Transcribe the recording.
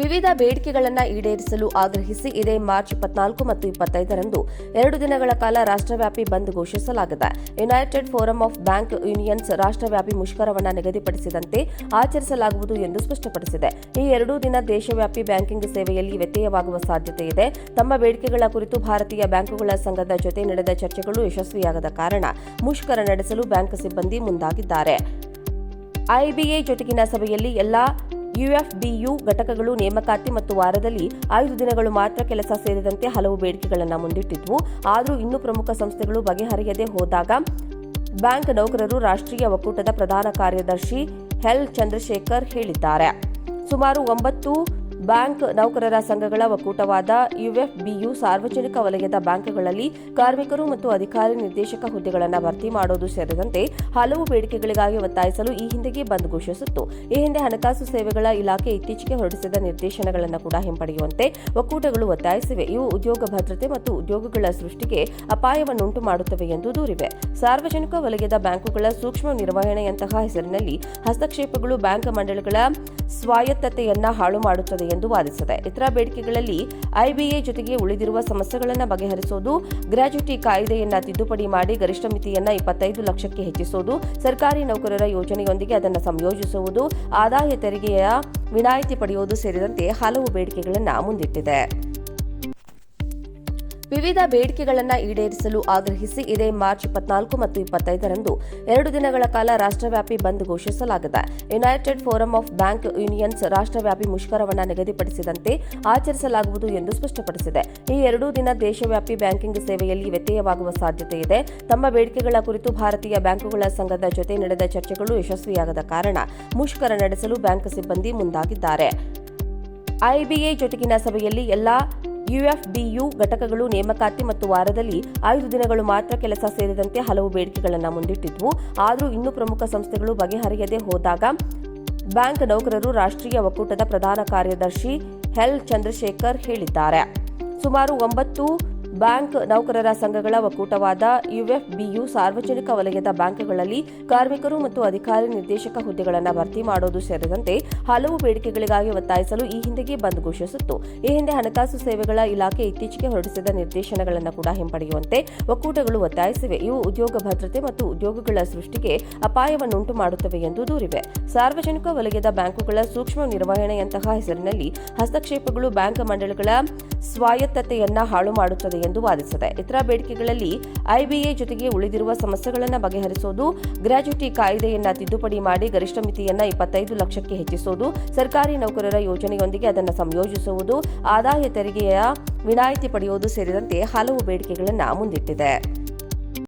ವಿವಿಧ ಬೇಡಿಕೆಗಳನ್ನು ಈಡೇರಿಸಲು ಆಗ್ರಹಿಸಿ ಇದೇ ಮಾರ್ಚ್ ಇಪ್ಪತ್ನಾಲ್ಕು ಮತ್ತು ಇಪ್ಪತ್ತೈದರಂದು ಎರಡು ದಿನಗಳ ಕಾಲ ರಾಷ್ಟ್ರವ್ಯಾಪಿ ಬಂದ್ ಘೋಷಿಸಲಾಗಿದೆ. United forum of bank unions ರಾಷ್ಟ್ರವ್ಯಾಪಿ ಮುಷ್ಕರವನ್ನು ನಿಗದಿಪಡಿಸಿದಂತೆ ಆಚರಿಸಲಾಗುವುದು ಎಂದು ಸ್ಪಷ್ಟಪಡಿಸಿದೆ. ಈ ಎರಡೂ ದಿನ ದೇಶವ್ಯಾಪಿ ಬ್ಯಾಂಕಿಂಗ್ ಸೇವೆಯಲ್ಲಿ ವ್ಯತ್ಯಯವಾಗುವ ಸಾಧ್ಯತೆ ಇದೆ. ತಮ್ಮ ಬೇಡಿಕೆಗಳ ಕುರಿತು ಭಾರತೀಯ ಬ್ಯಾಂಕುಗಳ ಸಂಘದ ಜೊತೆ ನಡೆದ ಚರ್ಚೆಗಳು ಯಶಸ್ವಿಯಾಗದ ಕಾರಣ ಮುಷ್ಕರ ನಡೆಸಲು ಬ್ಯಾಂಕ್ ಸಿಬ್ಬಂದಿ ಮುಂದಾಗಿದ್ದಾರೆ. ಐಬಿಎ ಜೊತೆಗಿನ ಸಭೆಯಲ್ಲಿ ಎಲ್ಲಾ ಯುಎಫ್ಬಿಯು ಘಟಕಗಳು ನೇಮಕಾತಿ ಮತ್ತು ವಾರದಲ್ಲಿ ಐದು ದಿನಗಳು ಮಾತ್ರ ಕೆಲಸ ಸೇರಿದಂತೆ ಹಲವು ಬೇಡಿಕೆಗಳನ್ನು ಮುಂದಿಟ್ಟಿದ್ವು. ಆದರೂ ಇನ್ನೂ ಪ್ರಮುಖ ಸಂಸ್ಥೆಗಳು ಬಗೆಹರಿಯದೆ ಹೋದಾಗ ಬ್ಯಾಂಕ್ ನೌಕರರು ರಾಷ್ಟ್ರೀಯ ಒಕ್ಕೂಟದ ಪ್ರಧಾನ ಕಾರ್ಯದರ್ಶಿ ಎಲ್ ಚಂದ್ರಶೇಖರ್ ಹೇಳಿದ್ದಾರೆ. ಸುಮಾರು ಒಂಬತ್ತು ಬ್ಯಾಂಕ್ ನೌಕರರ ಸಂಘಗಳ ಒಕ್ಕೂಟವಾದ ಯುಎಫ್ಬಿಯು ಸಾರ್ವಜನಿಕ ವಲಯದ ಬ್ಯಾಂಕ್ಗಳಲ್ಲಿ ಕಾರ್ಮಿಕರು ಮತ್ತು ಅಧಿಕಾರಿ ನಿರ್ದೇಶಕ ಹುದ್ದೆಗಳನ್ನು ಭರ್ತಿ ಮಾಡೋದು ಸೇರಿದಂತೆ ಹಲವು ಬೇಡಿಕೆಗಳಿಗಾಗಿ ಒತ್ತಾಯಿಸಲು ಈ ಹಿಂದೆಗೆ ಬಂದ್ ಘೋಷಿಸಿತ್ತು. ಈ ಹಿಂದೆ ಹಣಕಾಸು ಸೇವೆಗಳ ಇಲಾಖೆ ಇತ್ತೀಚೆಗೆ ಹೊರಡಿಸಿದ ನಿರ್ದೇಶನಗಳನ್ನು ಕೂಡ ಹಿಂಪಡೆಯುವಂತೆ ಒಕ್ಕೂಟಗಳು ಒತ್ತಾಯಿಸಿವೆ. ಇವು ಉದ್ಯೋಗ ಭದ್ರತೆ ಮತ್ತು ಉದ್ಯೋಗಗಳ ಸೃಷ್ಟಿಗೆ ಅಪಾಯವನ್ನುಂಟು ಮಾಡುತ್ತವೆ ಎಂದು ದೂರಿವೆ. ಸಾರ್ವಜನಿಕ ವಲಯದ ಬ್ಯಾಂಕುಗಳ ಸೂಕ್ಷ್ಮ ನಿರ್ವಹಣೆಯಂತಹ ಹೆಸರಿನಲ್ಲಿ ಹಸ್ತಕ್ಷೇಪಗಳು ಬ್ಯಾಂಕ್ ಮಂಡಳಿಗಳ ಸ್ವಾಯತ್ತತೆಯನ್ನ ಹಾಳು ಮಾಡುತ್ತದೆ ಎಂದು ವಾದಿಸಿದೆ. ಇತರ ಬೇಡಿಕೆಗಳಲ್ಲಿ ಐಬಿಎ ಜೊತೆಗೆ ಉಳಿದಿರುವ ಸಮಸ್ಯೆಗಳನ್ನು ಬಗೆಹರಿಸುವುದು ಗ್ರಾಜ್ಯುಟಿ ಕಾಯ್ದೆಯನ್ನ ತಿದ್ದುಪಡಿ ಮಾಡಿ ಗರಿಷ್ಠ ಮಿತಿಯನ್ನ ಇಪ್ಪತ್ತೈದು ಲಕ್ಷಕ್ಕೆ ಹೆಚ್ಚಿಸುವುದು ಸರ್ಕಾರಿ ನೌಕರರ ಯೋಜನೆಯೊಂದಿಗೆ ಅದನ್ನು ಸಂಯೋಜಿಸುವುದು, ಆದಾಯ ತೆರಿಗೆಯ ವಿನಾಯಿತಿ ಪಡೆಯುವುದು ಸೇರಿದಂತೆ ಹಲವು ಬೇಡಿಕೆಗಳನ್ನು ಮುಂದಿಟ್ಟಿದೆ. ವಿವಿಧ ಬೇಡಿಕೆಗಳನ್ನು ಈಡೇರಿಸಲು ಆಗ್ರಹಿಸಿ ಇದೇ ಮಾರ್ಚ್ ಇಪ್ಪತ್ನಾಲ್ಕು ಮತ್ತು ಇಪ್ಪತ್ತೈದರಂದು ಎರಡು ದಿನಗಳ ಕಾಲ ರಾಷ್ಟ್ರವ್ಯಾಪಿ ಬಂದ್ ಘೋಷಿಸಲಾಗಿದೆ. United forum of bank unions ರಾಷ್ಟ್ರವ್ಯಾಪಿ ಮುಷ್ಕರವನ್ನು ನಿಗದಿಪಡಿಸಿದಂತೆ ಆಚರಿಸಲಾಗುವುದು ಎಂದು ಸ್ಪಷ್ಟಪಡಿಸಿದೆ. ಈ ಎರಡೂ ದಿನ ದೇಶವ್ಯಾಪಿ ಬ್ಯಾಂಕಿಂಗ್ ಸೇವೆಯಲ್ಲಿ ವ್ಯತ್ಯಯವಾಗುವ ಸಾಧ್ಯತೆ ಇದೆ. ತಮ್ಮ ಬೇಡಿಕೆಗಳ ಕುರಿತು ಭಾರತೀಯ ಬ್ಯಾಂಕುಗಳ ಸಂಘದ ಜೊತೆ ನಡೆದ ಚರ್ಚೆಗಳು ಯಶಸ್ವಿಯಾಗದ ಕಾರಣ ಮುಷ್ಕರ ನಡೆಸಲು ಬ್ಯಾಂಕ್ ಸಿಬ್ಬಂದಿ ಮುಂದಾಗಿದ್ದಾರೆ. ಐಬಿಎ ಜೊತೆಗಿನ ಸಭೆಯಲ್ಲಿ ಎಲ್ಲಾ ಯುಎಫ್ಬಿಯು ಘಟಕಗಳು ನೇಮಕಾತಿ ಮತ್ತು ವಾರದಲ್ಲಿ ಐದು ದಿನಗಳು ಮಾತ್ರ ಕೆಲಸ ಸೇರಿದಂತೆ ಹಲವು ಬೇಡಿಕೆಗಳನ್ನು ಮುಂದಿಟ್ಟಿದ್ವು ಆದರೂ ಇನ್ನೂ ಪ್ರಮುಖ ಸಂಸ್ಥೆಗಳು ಬಗೆಹರಿಯದೆ ಹೋದಾಗ ಬ್ಯಾಂಕ್ ನೌಕರರು ರಾಷ್ಟ್ರೀಯ ಒಕ್ಕೂಟದ ಪ್ರಧಾನ ಕಾರ್ಯದರ್ಶಿ ಎಲ್ ಚಂದ್ರಶೇಖರ್ ಹೇಳಿದ್ದಾರೆ. ಸುಮಾರು ಒಂಬತ್ತು ಬ್ಯಾಂಕ್ ನೌಕರರ ಸಂಘಗಳ ಒಕ್ಕೂಟವಾದ ಯುಎಫ್ಬಿಯು ಸಾರ್ವಜನಿಕ ವಲಯದ ಬ್ಯಾಂಕ್ಗಳಲ್ಲಿ ಕಾರ್ಮಿಕರು ಮತ್ತು ಅಧಿಕಾರಿ ನಿರ್ದೇಶಕ ಹುದ್ದೆಗಳನ್ನು ಭರ್ತಿ ಮಾಡೋದು ಸೇರಿದಂತೆ ಹಲವು ಬೇಡಿಕೆಗಳಿಗಾಗಿ ಒತ್ತಾಯಿಸಲು ಈ ಹಿಂದೆಗೆ ಬಂದ್ ಘೋಷಿಸಿತ್ತು. ಈ ಹಿಂದೆ ಹಣಕಾಸು ಸೇವೆಗಳ ಇಲಾಖೆ ಇತ್ತೀಚೆಗೆ ಹೊರಡಿಸಿದ ನಿರ್ದೇಶನಗಳನ್ನು ಕೂಡ ಹಿಂಪಡೆಯುವಂತೆ ಒಕ್ಕೂಟಗಳು ಒತ್ತಾಯಿಸಿವೆ. ಇವು ಉದ್ಯೋಗ ಭದ್ರತೆ ಮತ್ತು ಉದ್ಯೋಗಗಳ ಸೃಷ್ಟಿಗೆ ಅಪಾಯವನ್ನುಂಟು ಮಾಡುತ್ತವೆ ಎಂದು ದೂರಿವೆ. ಸಾರ್ವಜನಿಕ ವಲಯದ ಬ್ಯಾಂಕುಗಳ ಸೂಕ್ಷ್ಮ ನಿರ್ವಹಣೆಯಂತಹ ಹೆಸರಿನಲ್ಲಿ ಹಸ್ತಕ್ಷೇಪಗಳು ಬ್ಯಾಂಕ್ ಮಂಡಳಿಗಳ ಸ್ವಾಯತ್ತತೆಯನ್ನ ಹಾಳು ಮಾಡುತ್ತದೆ ಎಂದು ವಾದಿಸಿದೆ. ಇತರ ಬೇಡಿಕೆಗಳಲ್ಲಿ ಐಬಿಎ ಜೊತೆಗೆ ಉಳಿದಿರುವ ಸಮಸ್ಯೆಗಳನ್ನು ಬಗೆಹರಿಸುವುದು ಗ್ರಾಜ್ಯುಟಿ ಕಾಯ್ದೆಯನ್ನ ತಿದ್ದುಪಡಿ ಮಾಡಿ ಗರಿಷ್ಠ ಮಿತಿಯನ್ನ ಇಪ್ಪತ್ತೈದು ಲಕ್ಷಕ್ಕೆ ಹೆಚ್ಚಿಸುವುದು ಸರ್ಕಾರಿ ನೌಕರರ ಯೋಜನೆಯೊಂದಿಗೆ ಅದನ್ನು ಸಂಯೋಜಿಸುವುದು, ಆದಾಯ ತೆರಿಗೆಯ ವಿನಾಯಿತಿ ಪಡೆಯುವುದು ಸೇರಿದಂತೆ ಹಲವು ಬೇಡಿಕೆಗಳನ್ನು ಮುಂದಿಟ್ಟಿದೆ.